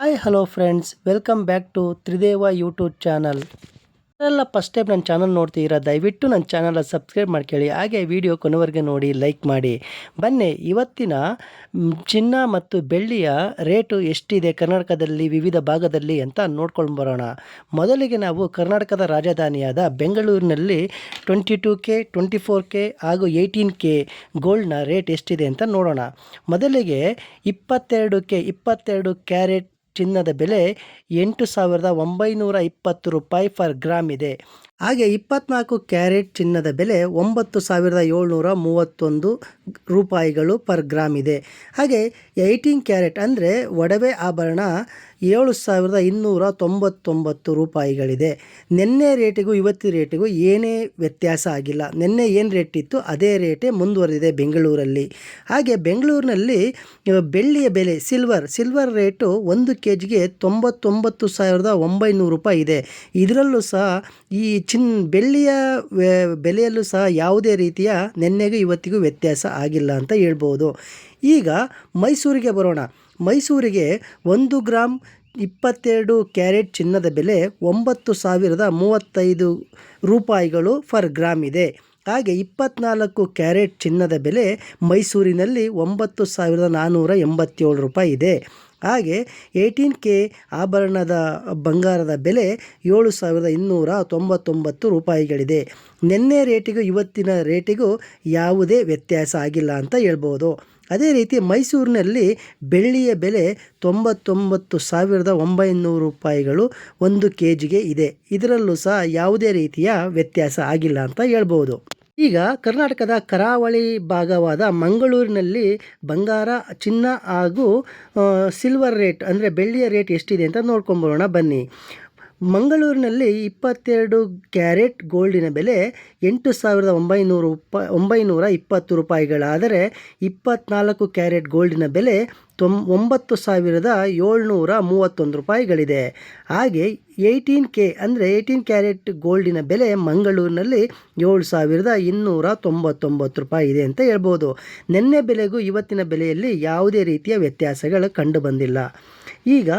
Hi hello friends welcome back to Trideva YouTube channel ಎಲ್ಲ first time ನನ್ನ channel ನೋಡ್ತೀರಾ ದಯವಿಟ್ಟು ನನ್ನ ಚಾನಲ್ ಸಬ್ಸ್ಕ್ರೈಬ್ ಮಾಡ್ಕೊಳ್ಳಿ. ಹಾಗೆ ವಿಡಿಯೋ ಕೊನೆವರೆಗೆ ನೋಡಿ ಲೈಕ್ ಮಾಡಿ. ಬನ್ನಿ, ಇವತ್ತಿನ ಚಿನ್ನ ಮತ್ತು ಬೆಳ್ಳಿಯ ರೇಟು ಎಷ್ಟಿದೆ, ಕರ್ನಾಟಕದಲ್ಲಿ, ವಿವಿಧ ಭಾಗದಲ್ಲಿ ಅಂತ ನೋಡ್ಕೊಂಡು ಬರೋಣ. ಮೊದಲಿಗೆ ನಾವು ಕರ್ನಾಟಕದ ರಾಜಧಾನಿಯಾದ ಬೆಂಗಳೂರಿನಲ್ಲಿ twenty two K twenty four K ಹಾಗೂ ಏಯ್ಟೀನ್ ಕೆ ಗೋಲ್ಡ್ನ ರೇಟ್ ಎಷ್ಟಿದೆ ಅಂತ ನೋಡೋಣ. ಮೊದಲಿಗೆ ಇಪ್ಪತ್ತೆರಡು ಕೆ ಇಪ್ಪತ್ತೆರಡು ಕ್ಯಾರೆಟ್ ಚಿನ್ನದ ಬೆಲೆ ಎಂಟು ಸಾವಿರದ ಒಂಬೈನೂರ ಇಪ್ಪತ್ತು ರೂಪಾಯಿ ಫರ್ ಗ್ರಾಮ್ ಇದೆ. ಹಾಗೆ ಇಪ್ಪತ್ನಾಲ್ಕು ಕ್ಯಾರೆಟ್ ಚಿನ್ನದ ಬೆಲೆ ಒಂಬತ್ತು ಸಾವಿರದ ಏಳ್ನೂರ ಮೂವತ್ತೊಂದು ರೂಪಾಯಿಗಳು ಪರ್ ಗ್ರಾಮ್ ಇದೆ. ಹಾಗೆ ಏಯ್ಟೀನ್ ಕ್ಯಾರೆಟ್ ಅಂದರೆ ಒಡವೆ ಆಭರಣ ಏಳು ಸಾವಿರದ ಇನ್ನೂರ ತೊಂಬತ್ತೊಂಬತ್ತು ರೂಪಾಯಿಗಳಿದೆ. ನಿನ್ನೆ ರೇಟಿಗೂ ಇವತ್ತಿನ ರೇಟಿಗೂ ಏನೇ ವ್ಯತ್ಯಾಸ ಆಗಿಲ್ಲ. ನಿನ್ನೆ ಏನು ರೇಟ್ ಇತ್ತು ಅದೇ ರೇಟೇ ಮುಂದುವರೆದಿದೆ ಬೆಂಗಳೂರಲ್ಲಿ. ಹಾಗೆ ಬೆಂಗಳೂರಿನಲ್ಲಿ ಬೆಳ್ಳಿಯ ಬೆಲೆ ಸಿಲ್ವರ್ ಸಿಲ್ವರ್ ರೇಟು ಒಂದು ಕೆ ಜಿಗೆ ತೊಂಬತ್ತೊಂಬತ್ತು ಸಾವಿರದ ಒಂಬೈನೂರು ರೂಪಾಯಿ ಇದೆ. ಇದರಲ್ಲೂ ಸಹ ಈ ಚಿನ್ ಬೆಳ್ಳಿಯ ಬೆಲೆಯಲ್ಲೂ ಸಹ ಯಾವುದೇ ರೀತಿಯ ನಿನ್ನೆಗೂ ಇವತ್ತಿಗೂ ವ್ಯತ್ಯಾಸ ಆಗಿಲ್ಲ ಅಂತ ಹೇಳ್ಬೋದು. ಈಗ ಮೈಸೂರಿಗೆ ಬರೋಣ. ಮೈಸೂರಿಗೆ ಒಂದು ಗ್ರಾಮ್ ಇಪ್ಪತ್ತೆರಡು ಕ್ಯಾರೆಟ್ ಚಿನ್ನದ ಬೆಲೆ ಒಂಬತ್ತು ಸಾವಿರದ ಮೂವತ್ತೈದು ರೂಪಾಯಿಗಳು ಫರ್ ಗ್ರಾಮ್ ಇದೆ. ಹಾಗೆ ಇಪ್ಪತ್ನಾಲ್ಕು ಕ್ಯಾರೆಟ್ ಚಿನ್ನದ ಬೆಲೆ ಮೈಸೂರಿನಲ್ಲಿ ಒಂಬತ್ತು ಸಾವಿರದ ನಾನ್ನೂರ ಎಂಬತ್ತೇಳು ರೂಪಾಯಿ ಇದೆ. ಹಾಗೆ ಏಯ್ಟೀನ್ ಕೆ ಆಭರಣದ ಬಂಗಾರದ ಬೆಲೆ ಏಳು ಸಾವಿರದ ಇನ್ನೂರ ತೊಂಬತ್ತೊಂಬತ್ತು ರೂಪಾಯಿಗಳಿದೆ. ನಿನ್ನೆ ರೇಟಿಗೂ ಇವತ್ತಿನ ರೇಟಿಗೂ ಯಾವುದೇ ವ್ಯತ್ಯಾಸ ಆಗಿಲ್ಲ ಅಂತ ಹೇಳ್ಬೋದು. ಅದೇ ರೀತಿ ಮೈಸೂರಿನಲ್ಲಿ ಬೆಳ್ಳಿಯ ಬೆಲೆ ತೊಂಬತ್ತೊಂಬತ್ತು ಸಾವಿರದ ಒಂಬೈನೂರು ರೂಪಾಯಿಗಳು ಒಂದು ಕೆ ಜಿಗೆ ಇದೆ. ಇದರಲ್ಲೂ ಸಹ ಯಾವುದೇ ರೀತಿಯ ವ್ಯತ್ಯಾಸ ಆಗಿಲ್ಲ ಅಂತ ಹೇಳ್ಬೋದು. ಈಗ ಕರ್ನಾಟಕದ ಕರಾವಳಿ ಭಾಗವಾದ ಮಂಗಳೂರಿನಲ್ಲಿ ಬಂಗಾರ, ಚಿನ್ನ ಹಾಗೂ ಸಿಲ್ವರ್ ರೇಟ್ ಅಂದರೆ ಬೆಳ್ಳಿಯ ರೇಟ್ ಎಷ್ಟಿದೆ ಅಂತ ನೋಡ್ಕೊಂಬರೋಣ ಬನ್ನಿ. ಮಂಗಳೂರಿನಲ್ಲಿ ಇಪ್ಪತ್ತೆರಡು ಕ್ಯಾರೆಟ್ ಗೋಲ್ಡಿನ ಬೆಲೆ ಎಂಟು ಸಾವಿರದ ಒಂಬೈನೂರು ರೂಪಾಯಿ ಒಂಬೈನೂರ ಇಪ್ಪತ್ತು ರೂಪಾಯಿಗಳಾದರೆ ಇಪ್ಪತ್ನಾಲ್ಕು ಕ್ಯಾರೆಟ್ ಗೋಲ್ಡಿನ ಬೆಲೆ ತೊಂ, ಒಂಬತ್ತು ಸಾವಿರದ ಏಳ್ನೂರ ಮೂವತ್ತೊಂದು ರೂಪಾಯಿಗಳಿದೆ. ಹಾಗೆ ಏಯ್ಟೀನ್ ಕೆ, ಅಂದರೆ ಏಯ್ಟೀನ್ ಕ್ಯಾರೆಟ್ ಗೋಲ್ಡಿನ ಬೆಲೆ ಮಂಗಳೂರಿನಲ್ಲಿ ಏಳು ಸಾವಿರದ ಇನ್ನೂರ ತೊಂಬತ್ತೊಂಬತ್ತು ರೂಪಾಯಿ ಇದೆ ಅಂತ ಹೇಳ್ಬೋದು. ನಿನ್ನೆ ಬೆಲೆಗೂ ಇವತ್ತಿನ ಬೆಲೆಯಲ್ಲಿ ಯಾವುದೇ ರೀತಿಯ ವ್ಯತ್ಯಾಸಗಳು ಕಂಡು ಬಂದಿಲ್ಲ. ಈಗ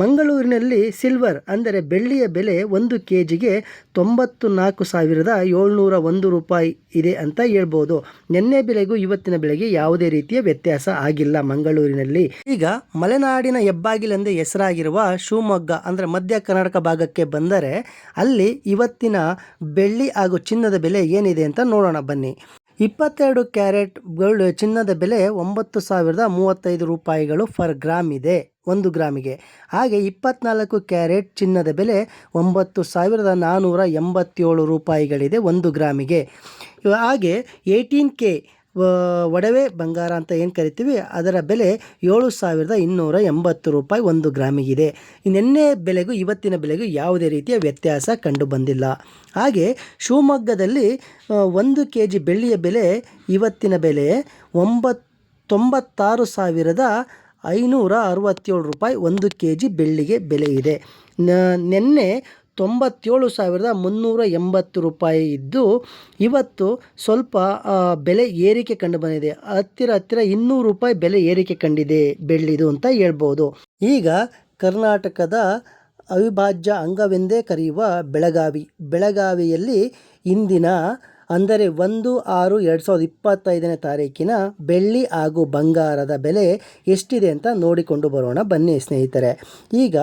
ಮಂಗಳೂರಿನಲ್ಲಿ ಸಿಲ್ವರ್ ಅಂದರೆ ಬೆಳ್ಳಿಯ ಬೆಲೆ ಒಂದು ಕೆ ಜಿಗೆ ತೊಂಬತ್ತು ನಾಲ್ಕು ಸಾವಿರದ ಏಳ್ನೂರ ಒಂದು ರೂಪಾಯಿ ಇದೆ ಅಂತ ಹೇಳ್ಬೋದು. ನಿನ್ನೆ ಬೆಲೆಗೂ ಇವತ್ತಿನ ಬೆಲೆಗೆ ಯಾವುದೇ ರೀತಿಯ ವ್ಯತ್ಯಾಸ ಆಗಿಲ್ಲ ಮಂಗಳೂರಿನಲ್ಲಿ. ಈಗ ಮಲೆನಾಡಿನ ಹೆಬ್ಬಾಗಿಲೆಂದೇ ಹೆಸರಾಗಿರುವ ಶಿವಮೊಗ್ಗ ಅಂದರೆ ಮಧ್ಯ ಕರ್ನಾಟಕ ಭಾಗಕ್ಕೆ ಬಂದರೆ ಅಲ್ಲಿ ಇವತ್ತಿನ ಬೆಳ್ಳಿ ಹಾಗೂ ಚಿನ್ನದ ಬೆಲೆ ಏನಿದೆ ಅಂತ ನೋಡೋಣ ಬನ್ನಿ. ಇಪ್ಪತ್ತೆರಡು ಕ್ಯಾರೆಟ್ ಗೋಲ್ಡ್ ಚಿನ್ನದ ಬೆಲೆ ಒಂಬತ್ತು ಸಾವಿರದ ಮೂವತ್ತೈದು ರೂಪಾಯಿಗಳು ಫರ್ ಗ್ರಾಮ್ ಇದೆ. ಒಂದು ಗ್ರಾಮಿಗೆ. ಹಾಗೆ ಇಪ್ಪತ್ನಾಲ್ಕು ಕ್ಯಾರೆಟ್ ಚಿನ್ನದ ಬೆಲೆ ಒಂಬತ್ತು ಸಾವಿರದ ನಾನ್ನೂರ ಎಂಬತ್ತೇಳು ರೂಪಾಯಿಗಳಿದೆ ಒಂದು ಗ್ರಾಮಿಗೆ. ಹಾಗೆ ಏಯ್ಟೀನ್ ಕೆ ಒಡವೆ ಬಂಗಾರ ಅಂತ ಏನು ಕರಿತೀವಿ, ಅದರ ಬೆಲೆ ಏಳು ಸಾವಿರದ ಇನ್ನೂರ ಎಂಬತ್ತು ರೂಪಾಯಿ ಒಂದು ಗ್ರಾಮಿಗಿದೆ. ನಿನ್ನೆ ಬೆಲೆಗೂ ಇವತ್ತಿನ ಬೆಲೆಗೂ ಯಾವುದೇ ರೀತಿಯ ವ್ಯತ್ಯಾಸ ಕಂಡು ಬಂದಿಲ್ಲ. ಹಾಗೆ ಶಿವಮೊಗ್ಗದಲ್ಲಿ ಒಂದು ಕೆ ಜಿ ಬೆಳ್ಳಿಯ ಬೆಲೆ ಇವತ್ತಿನ ಬೆಲೆ ಒಂಬತ್ತು ತೊಂಬತ್ತಾರು ಸಾವಿರದ ಐನೂರ ಅರವತ್ತೇಳು ರೂಪಾಯಿ ಒಂದು ಕೆ ಜಿ ಬೆಳ್ಳಿಗೆ ಬೆಲೆ ಇದೆ. ನಿನ್ನೆ ತೊಂಬತ್ತೇಳು ಸಾವಿರದ ಮುನ್ನೂರ ಎಂಬತ್ತು ರೂಪಾಯಿ ಇದ್ದು, ಇವತ್ತು ಸ್ವಲ್ಪ ಬೆಲೆ ಏರಿಕೆ ಕಂಡು ಬಂದಿದೆ. ಹತ್ತಿರ ಹತ್ತಿರ ಇನ್ನೂರು ರೂಪಾಯಿ ಬೆಲೆ ಏರಿಕೆ ಕಂಡಿದೆ ಬೆಳ್ಳಿದು ಅಂತ ಹೇಳ್ಬೋದು. ಈಗ ಕರ್ನಾಟಕದ ಅವಿಭಾಜ್ಯ ಅಂಗವೆಂದೇ ಕರೆಯುವ ಬೆಳಗಾವಿ. ಬೆಳಗಾವಿಯಲ್ಲಿ ಇಂದಿನ ಅಂದರೆ ಒಂದು ಆರು ಎರಡು ಸಾವಿರದ ಇಪ್ಪತ್ತೈದನೇ ತಾರೀಕಿನ ಬೆಳ್ಳಿ ಹಾಗೂ ಬಂಗಾರದ ಬೆಲೆ ಎಷ್ಟಿದೆ ಅಂತ ನೋಡಿಕೊಂಡು ಬರೋಣ. ಬನ್ನಿ ಸ್ನೇಹಿತರೆ, ಈಗ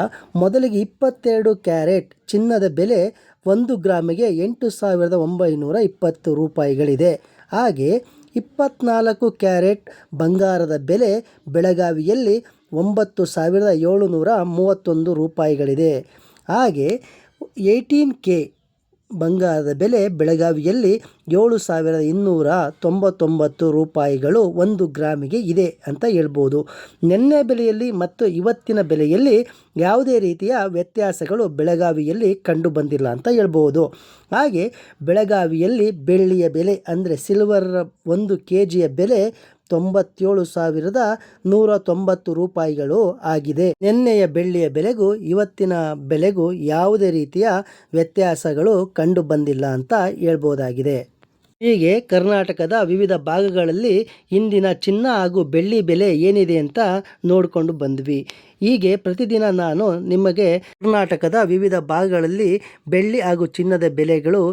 ಮೊದಲಿಗೆ ಇಪ್ಪತ್ತೆರಡು ಕ್ಯಾರೆಟ್ ಚಿನ್ನದ ಬೆಲೆ ಒಂದು ಗ್ರಾಮಿಗೆ ಎಂಟು ಸಾವಿರದ ಒಂಬೈನೂರ ಇಪ್ಪತ್ತು ರೂಪಾಯಿಗಳಿದೆ. ಹಾಗೆ ಇಪ್ಪತ್ನಾಲ್ಕು ಕ್ಯಾರೆಟ್ ಬಂಗಾರದ ಬೆಲೆ ಬೆಳಗಾವಿಯಲ್ಲಿ ಒಂಬತ್ತು ಸಾವಿರದ ಏಳುನೂರ ಮೂವತ್ತೊಂದು ರೂಪಾಯಿಗಳಿದೆ. ಹಾಗೆ ಏಯ್ಟೀನ್ ಕೆ ಬಂಗಾರದ ಬೆಲೆ ಬೆಳಗಾವಿಯಲ್ಲಿ ಏಳು ಸಾವಿರದ ಇನ್ನೂರ ತೊಂಬತ್ತೊಂಬತ್ತು ರೂಪಾಯಿಗಳು ಒಂದು ಗ್ರಾಮಿಗೆ ಇದೆ ಅಂತ ಹೇಳ್ಬೋದು. ನಿನ್ನೆ ಬೆಲೆಯಲ್ಲಿ ಮತ್ತು ಇವತ್ತಿನ ಬೆಲೆಯಲ್ಲಿ ಯಾವುದೇ ರೀತಿಯ ವ್ಯತ್ಯಾಸಗಳು ಬೆಳಗಾವಿಯಲ್ಲಿ ಕಂಡು ಬಂದಿಲ್ಲ ಅಂತ ಹೇಳ್ಬೋದು. ಹಾಗೆ ಬೆಳಗಾವಿಯಲ್ಲಿ ಬೆಳ್ಳಿಯ ಬೆಲೆ ಅಂದರೆ ಸಿಲ್ವರ್ ಒಂದು ಕೆ ಜಿಯ ಬೆಲೆ ತೊಂಬತ್ತೇಳು ಸಾವಿರದ ನೂರ ತೊಂಬತ್ತು ರೂಪಾಯಿಗಳು ಆಗಿದೆ. ನಿನ್ನೆಯ ಬೆಳ್ಳಿಯ ಬೆಲೆಗೂ ಇವತ್ತಿನ ಬೆಲೆಗೂ ಯಾವುದೇ ರೀತಿಯ ವ್ಯತ್ಯಾಸಗಳು ಕಂಡು ಬಂದಿಲ್ಲ ಅಂತ ಹೇಳ್ಬೋದಾಗಿದೆ. ಹೀಗೆ ಕರ್ನಾಟಕದ ವಿವಿಧ ಭಾಗಗಳಲ್ಲಿ ಇಂದಿನ ಚಿನ್ನ ಹಾಗೂ ಬೆಳ್ಳಿ ಬೆಲೆ ಏನಿದೆ ಅಂತ ನೋಡಿಕೊಂಡು ಬಂದ್ವಿ. ಹೀಗೆ ಪ್ರತಿದಿನ ನಾನು ನಿಮಗೆ ಕರ್ನಾಟಕದ ವಿವಿಧ ಭಾಗಗಳಲ್ಲಿ ಬೆಳ್ಳಿ ಹಾಗೂ ಚಿನ್ನದ ಬೆಲೆಗಳು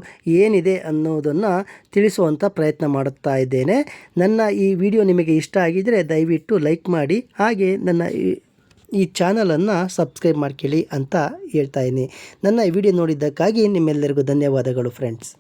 ಏನಿದೆ ಅನ್ನೋದನ್ನು ತಿಳಿಸುವಂಥ ಪ್ರಯತ್ನ ಮಾಡುತ್ತಾ ಇದ್ದೇನೆ. ನನ್ನ ಈ ವಿಡಿಯೋ ನಿಮಗೆ ಇಷ್ಟ ಆಗಿದ್ದರೆ ದಯವಿಟ್ಟು ಲೈಕ್ ಮಾಡಿ, ಹಾಗೆ ನನ್ನ ಈ ಚಾನಲನ್ನು ಸಬ್ಸ್ಕ್ರೈಬ್ ಮಾಡ್ಕೊಳ್ಳಿ ಅಂತ ಹೇಳ್ತಾ ಇದ್ದೀನಿ. ನನ್ನ ಈ ವಿಡಿಯೋ ನೋಡಿದ್ದಕ್ಕಾಗಿ ನಿಮ್ಮೆಲ್ಲರಿಗೂ ಧನ್ಯವಾದಗಳು ಫ್ರೆಂಡ್ಸ್.